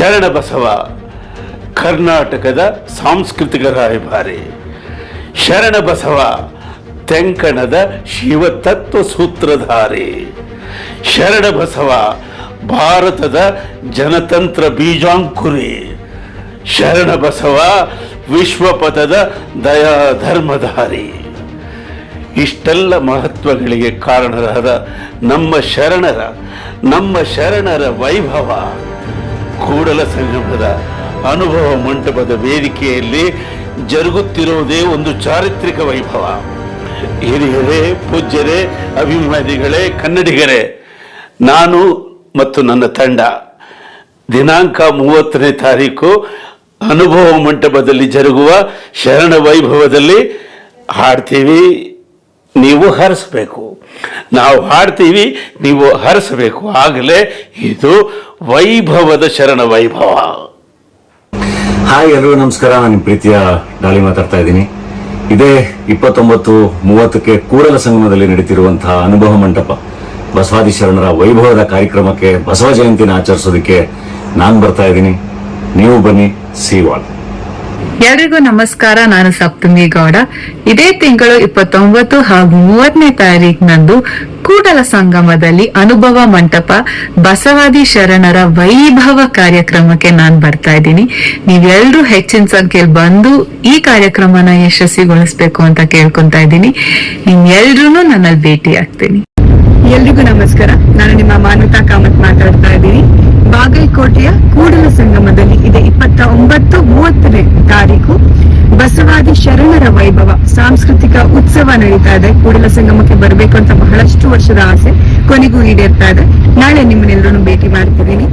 ಶರಣಬಸವ ಕರ್ನಾಟಕದ ಸಾಂಸ್ಕೃತಿಕ ರಾಯಭಾರಿ. ಶರಣ ಬಸವ, ತೆಂಕಣದ ಶಿವತತ್ವ ಸೂತ್ರಧಾರಿ. ಶರಣಬಸವ ಭಾರತದ ಜನತಂತ್ರ ಬೀಜಾಂಕುರಿ. ಶರಣಬಸವ ವಿಶ್ವಪಥದ ದಯಾ ಧರ್ಮಧಾರಿ ಇಷ್ಟೆಲ್ಲ ಮಹತ್ವಗಳಿಗೆ ಕಾರಣರಾದ ನಮ್ಮ ಶರಣರ ನಮ್ಮ ಶರಣರ ವೈಭವ. ಕೂಡಲ ಸಂಗಮದ ಅನುಭವ ಮಂಟಪದ ವೇದಿಕೆಯಲ್ಲಿ ಜರುಗುತ್ತಿರುವುದೇ ಒಂದು ಚಾರಿತ್ರಿಕ ವೈಭವ. ಹಿರಿಯರೇ, ಪೂಜ್ಯರೇ, ಅಭಿಮಾನಿಗಳೇ, ಕನ್ನಡಿಗರೇ, ನಾನು ಮತ್ತು ನನ್ನ ತಂಡ ದಿನಾಂಕ ಮೂವತ್ತನೇ ತಾರೀಕು ಅನುಭವ ಮಂಟಪದಲ್ಲಿ ಜರುಗುವ ಶರಣ ವೈಭವದಲ್ಲಿ ಹಾಡ್ತೀವಿ, ನೀವು ಹರಿಸ್ಬೇಕು. ನಾವು ಹಾಡ್ತೀವಿ ನೀವು ಹರಿಸಬೇಕು. ಆಗಲೇ ಇದು ವೈಭವದ ಶರಣ ವೈಭವ. ಹಾಯ್ ಎಲ್ಲರೂ ನಮಸ್ಕಾರ ನಾನು ಪ್ರೀತಿಯ ಡಾಲಿ ಮಾತಾಡ್ತಾ ಇದ್ದೀನಿ. ಇದೇ ಇಪ್ಪತ್ತೊಂಬತ್ತು ಮೂವತ್ತಕ್ಕೆ ಕೂಡಲ ಸಂಗಮದಲ್ಲಿ ನಡೀತಿರುವಂತಹ ಅನುಭವ ಮಂಟಪ ಬಸವಾದಿ ಶರಣರ ವೈಭವದ ಕಾರ್ಯಕ್ರಮಕ್ಕೆ ಬಸವ ಜಯಂತಿನ ಆಚರಿಸೋದಕ್ಕೆ ನಾನು ಬರ್ತಾ ಇದ್ದೀನಿ. ನೀವು ಬನ್ನಿ ಸಿವಾಳ್ ಎಲ್ರಿಗೂ ನಮಸ್ಕಾರ ನಾನು ಸಪ್ತಮಿ ಗೌಡ. ಇದೇ ತಿಂಗಳು ಇಪ್ಪತ್ತೊಂಬತ್ತು ಹಾಗೂ ಮೂವತ್ತನೇ ತಾರೀಕಿನಂದು ಕೂಡಲ ಸಂಗಮದಲ್ಲಿ ಅನುಭವ ಮಂಟಪ ಬಸವಾದಿ ಶರಣರ ವೈಭವ ಕಾರ್ಯಕ್ರಮಕ್ಕೆ ನಾನು ಬರ್ತಾ ಇದ್ದೀನಿ. ನೀವೆಲ್ಲರೂ ಹೆಚ್ಚಿನ ಸಂಖ್ಯೆಯಲ್ಲಿ ಬಂದು ಈ ಕಾರ್ಯಕ್ರಮನ ಯಶಸ್ವಿಗೊಳಿಸ್ಬೇಕು ಅಂತ ಕೇಳ್ಕೊಂತಾ ಇದ್ದೀನಿ. ನಿಮ್ಮೆಲ್ರೂ ನನ್ನಲ್ಲಿ ಭೇಟಿ ಆಗ್ತೀನಿ. ಎಲ್ರಿಗೂ ನಮಸ್ಕಾರ. ನಾನು ನಿಮ್ಮ ಮಾನತಾ ಕಾಮತ್ ಮಾತಾಡ್ತಾ ಇದ್ದೀನಿ. ಬಾಗಲಕೋಟೆಯ ಕೂಡಲ ಸಂಗಮದಲ್ಲಿ ಇದೆ ಇಪ್ಪತ್ತ ಒಂಬತ್ತು ಮೂವತ್ತನೇ ತಾರೀಕು. ಬಸವಾದಿ ಶರಣರ ವೈಭವ, ಸಾಂಸ್ಕೃತಿಕ ಉತ್ಸವ ನಡೀತಾ ಇದೆ. ಕೂಡಲ ಸಂಗಮಕ್ಕೆ ಬರಬೇಕು ಅಂತ ಬಹಳಷ್ಟು ವರ್ಷದ ಆಸೆ ಕೊನೆಗೂ ಈಡೇರ್ತಾ ಇದೆ. ನಾಳೆ ನಿಮ್ಮನ್ನೆಲ್ಲರೂ ಭೇಟಿ ಮಾಡ್ತಿದ್ದೀನಿ.